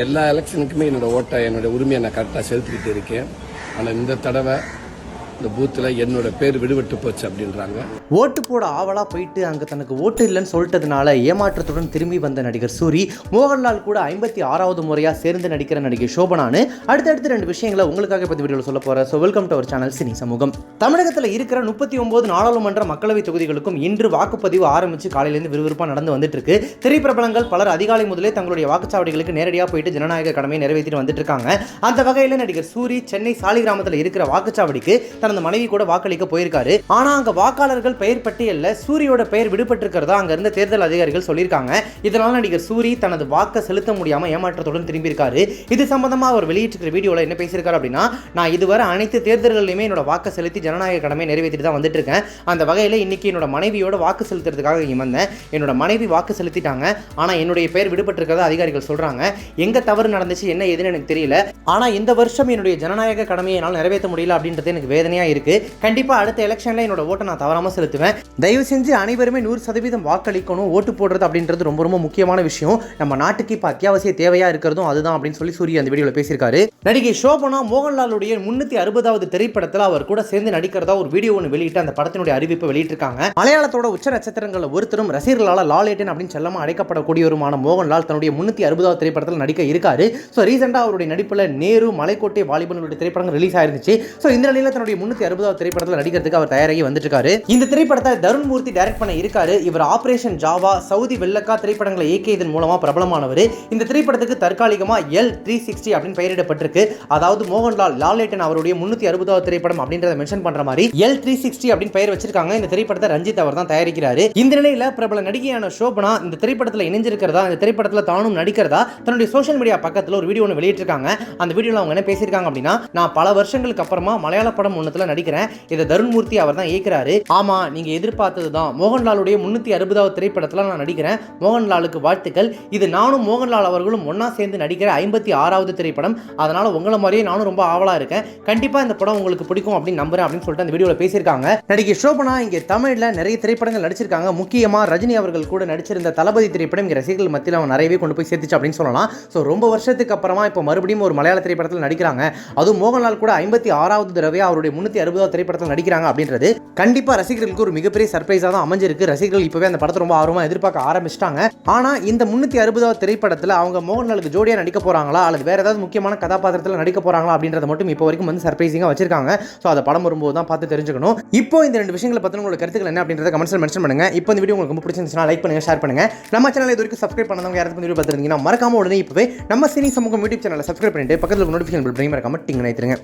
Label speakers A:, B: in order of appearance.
A: எல்லா எலெக்ஷனுக்குமே என்னோட ஓட்டை என்னோட உரிமையை நான் கரெக்டாக செலுத்திக்கிட்டு இருக்கேன். ஆனால் இந்த தடவை இந்த பூத்தில் என்னோட பேர் விடுபட்டு போச்சு அப்படின்றாங்க.
B: ஓட்டு போட ஆவலா போயிட்டு அங்கே தனக்கு ஓட்டு இல்லைன்னு சொல்லிட்டதுனால ஏமாற்றத்துடன் திரும்பி வந்த நடிகர் சூரி மோகன்லால் கூட ஐம்பத்தி ஆறாவது முறையாக சேர்ந்து நடிக்கிற நடிகை சோபனானு அடுத்தடுத்து ரெண்டு விஷயங்களை உங்களுக்காக பற்றி வீடியோவில் சொல்ல போகிறேன் so welcome to our channel Cine Samugam. தமிழகத்தில் இருக்கிற முப்பத்தி ஒன்பது நாடாளுமன்ற மக்களவை தொகுதிகளுக்கும் இன்று வாக்குப்பதிவு ஆரம்பித்து காலையிலேருந்து விறுவிறுப்பாக நடந்து வந்துட்டு இருக்கு திரைப்பிரபலங்கள் பலர் அதிகாலை முதலே தங்களுடைய வாக்குச்சாவடிகளுக்கு நேரடியாக போயிட்டு ஜனநாயக கடமையை நிறைவேற்றிட்டு வந்துட்டு இருக்காங்க அந்த வகையில் நடிகர் சூரி சென்னை சாலிகிராமத்தில் இருக்கிற வாக்குச்சாவடிக்கு தனது மனைவி கூட வாக்களிக்க போயிருக்காரு. ஆனா அங்க வாக்காளர்கள் பெயர் பட்டியல்ல சூரியோட பெயர் விடுபட்டிருக்கிறதா அங்க இருந்த தேர்தல் அதிகாரிகள் சொல்லியிருக்காங்க. இதனால நடிகர் சூரி தனது வாக்கை செலுத்த முடியாம ஏமாற்றத்துடன் திரும்பியிருக்காரு. இது சம்பந்தமா அவர் வெளியிட்டிருக்கிற வீடியோல என்ன பேசியிருக்காரு அப்படின்னா நான் இதுவரை அனைத்து தேர்தல்களிலுமே என்னோட வாக்கை செலுத்தி ஜனநாயக கடமை நிறைவேற்றிட்டு தான் வந்துட்டு இருக்கேன் அந்த வகையில் இன்னைக்கு என்னோட மனைவியோட வாக்கு செலுத்துறதுக்காக இங்கே வந்தேன். என்னோட மனைவி வாக்கு செலுத்திட்டாங்க. ஆனா என்னுடைய பெயர் விடுபட்டிருக்கிறதா அதிகாரிகள் சொல்றாங்க. எங்க தவறு நடந்துச்சு என்ன ஏதுன்னு எனக்கு தெரியல. ஆனா இந்த வருஷம் என்னுடைய ஜனநாயக கடமையை என்னால் நிறைவேற்ற முடியல அப்படின்றது எனக்கு வேதனையா இருக்குது கண்டிப்பா அடுத்த எலெக்ஷனில் என்னோட ஓட்டை நான் தவறாம செலுத்துவேன். தயவு செஞ்சு அனைவருமே நூறு சதவீதம் வாக்களிக்கணும் ஓட்டு போடுறது அப்படின்றது ரொம்ப ரொம்ப முக்கியமான விஷயம். நம்ம நாட்டுக்கு இப்போ அத்தியாவசிய தேவையாக இருக்கிறதும் அதுதான் அப்படின்னு சொல்லி சூரிய அந்த வீடியோவில் பேசியிருக்காரு. நடிகை சோபனா மோகன்லாலுடைய முன்னூத்தி அறுபதாவது திரைப்படத்தில் அவர் கூட சேர்ந்து நடிக்கிறதா ஒரு வீடியோ ஒன்று வெளியிட்டு அந்த படத்தினுடைய அறிவிப்பை வெளியிட்டிருக்காங்க. மலையாளத்தோட உச்ச நட்சத்திரங்களில் ஒருத்தரும் ரசிகர்களால் லாலேட்டன் அப்படின்னு செல்லமா அழைக்கப்படக்கூடியவருமான மோகன்லால் தன்னுடைய முன்னூத்தி அறுபதாவது திரைப்படத்தில் நடிக்க இருக்காரு. ஸோ ரீசெண்டாக அவருடைய நடிப்பில் நேரு மலைக்கோட்டை வாலிபனுடைய திரைப்படங்கள் ரிலீஸ் ஆயிருந்துச்சு. ஸோ இந்த நிலையில் தன்னுடைய முன்னூத்தி அறுபதாவது திரைப்படத்தில் நடிக்கிறதுக்கு அவர் தயாராகி வந்துட்டு இந்த திரைப்படத்தை தருண் மூர்த்தி டைரக்ட் பண்ண இருக்காரு. இவர் ஆபரேஷன் ஜாவா சவுதி வெள்ளக்கா திரைப்படங்களை இயக்கியதன் மூலமா பிரபலமானவர். இந்த திரைப்படத்துக்கு தற்காலிகமா எல் த்ரீ சிக்ஸ்டி அப்படின்னு பெயரிடப்பட்டிருக்கு. அதாவது மோகன்லால் லாலேட்டன் அவருடைய முன்னூத்தி அறுபதாவது திரைப்படம் அப்படின்றத மென்ஷன் பண்ற மாதிரி எல் த்ரீ சிக்ஸ்டி அப்படின்னு பெயர் வச்சிருக்காங்க. இந்த திரைப்படத்தை ரஞ்சித் அவர் தான் தயாரிக்கிறாரு. இந்த நிலையில பிரபல நடிகையான சோபனா இந்த திரைப்படத்தில் இணைஞ்சிருக்கிறதா? இந்த திரைப்படத்தில் தானும் நடிக்கிறதா? தன்னுடைய சோஷியல் மீடியா பக்கத்தில் ஒரு வீடியோ ஒன்று வெளியிட்டிருக்காங்க. அந்த வீடியோவில் அவங்க என்ன பேசியிருக்காங்க அப்படின்னா நான் பல வருஷங்களுக்கு அப்புறமா மலையாள படம் ஒன்று ஒன்றுத்துல நடிக்கிறேன். இதை தருண்மூர்த்தி அவர் தான் இயக்குறாரு. ஆமா நீங்க எதிர்பார்த்தது தான் மோகன்லாலுடைய முன்னூத்தி அறுபதாவது திரைப்படத்தில் நான் நடிக்கிறேன். மோகன்லாலுக்கு வாழ்த்துக்கள். இது நானும் மோகன்லால் அவர்களும் ஒன்றா சேர்ந்து நடிக்கிற ஐம்பத்தி ஆறாவது திரைப்படம். அதனால உங்களை மாதிரியே நானும் ரொம்ப ஆவலா இருக்கேன். கண்டிப்பா இந்த படம் உங்களுக்கு பிடிக்கும் அப்படின்னு நம்புறேன் அப்படின்னு சொல்லிட்டு அந்த வீடியோவில் பேசியிருக்காங்க. நடிகை ஷோபனா இங்கே தமிழ்ல நிறைய திரைப்படங்கள் நடிச்சிருக்காங்க. முக்கியமா ரஜினி அவர்கள் கூட நடிச்சிருந்த தளபதி திரைப்படம் இங்கே ரசிகர்கள் மத்தியில் அவன் நிறையவே கொண்டு போய் சேர்த்துச்சு அப்படின்னு சொல்லலாம். ஸோ ரொம்ப வருஷத்துக்கு அப்புறமா இப்போ மறுபடியும் ஒரு மலையாள திரைப்படத்தில் நடிக்கிறாங்க. அதுவும் மோகன்லால் கூட ஐம்பத்தி ஆறாவது தடவை அவருடைய முன்னூற்றி அறுபதாவது திரைப்படத்தில் நடிக்கிறாங்க அப்படின்றது கண்டிப்பாக ரசிகர்களுக்கு ஒரு மிகப்பெரிய சர்ப்ரைஸாக தான் அமைஞ்சிருக்கு. ரசிகர்கள் இப்போவே அந்த படத்தை ரொம்ப ஆர்வமாக எதிர்பார்க்க ஆரம்பிச்சிட்டாங்க. ஆனால் இந்த முன்னூற்றி அறுபதாவது திரைப்படத்தில் அவங்க மோகன்லாலுக்கு ஜோடியாக நடிக்க போகிறாங்களா அல்லது வேறு ஏதாவது முக்கியமான கதாபாத்திரத்தில் நடிக்க போகிறாங்களா அப்படின்றத மட்டும் இப்போ வரைக்கும் வந்து சர்ப்ரைசிங்காக வச்சிருக்காங்க. ஸோ அதை படம் வரும்போது தான் பார்த்து தெரிஞ்சுக்கணும். இப்போ இந்த ரெண்டு விஷயங்களை பற்றி உங்களோட கருத்துக்கள் என்ன அப்படின்றத கமெண்ட்ஸில் மென்ஷன் பண்ணுங்க. இப்போ இந்த வீடியோ உங்களுக்கு ரொம்ப பிடிச்சிருந்துச்சுன்னா லைக் பண்ணுங்க ஷேர் பண்ணுங்க. நம்ம சேனல் இது வரைக்கும் சப்ஸ்கிரைப் பண்ணாதவங்க யாராவது வீடியோ பார்த்துருந்தீங்கன்னா மறக்காம உடனே இப்போவே நம்ம சினி சமூகம் யூடியூப் சேனலை சப்ஸ்கிரைப் பண்ணிட்டு பக்கத்தில் நோட்டிஃபிகேஷன் பில் மறக்காம டிங் நினைத்துருங்க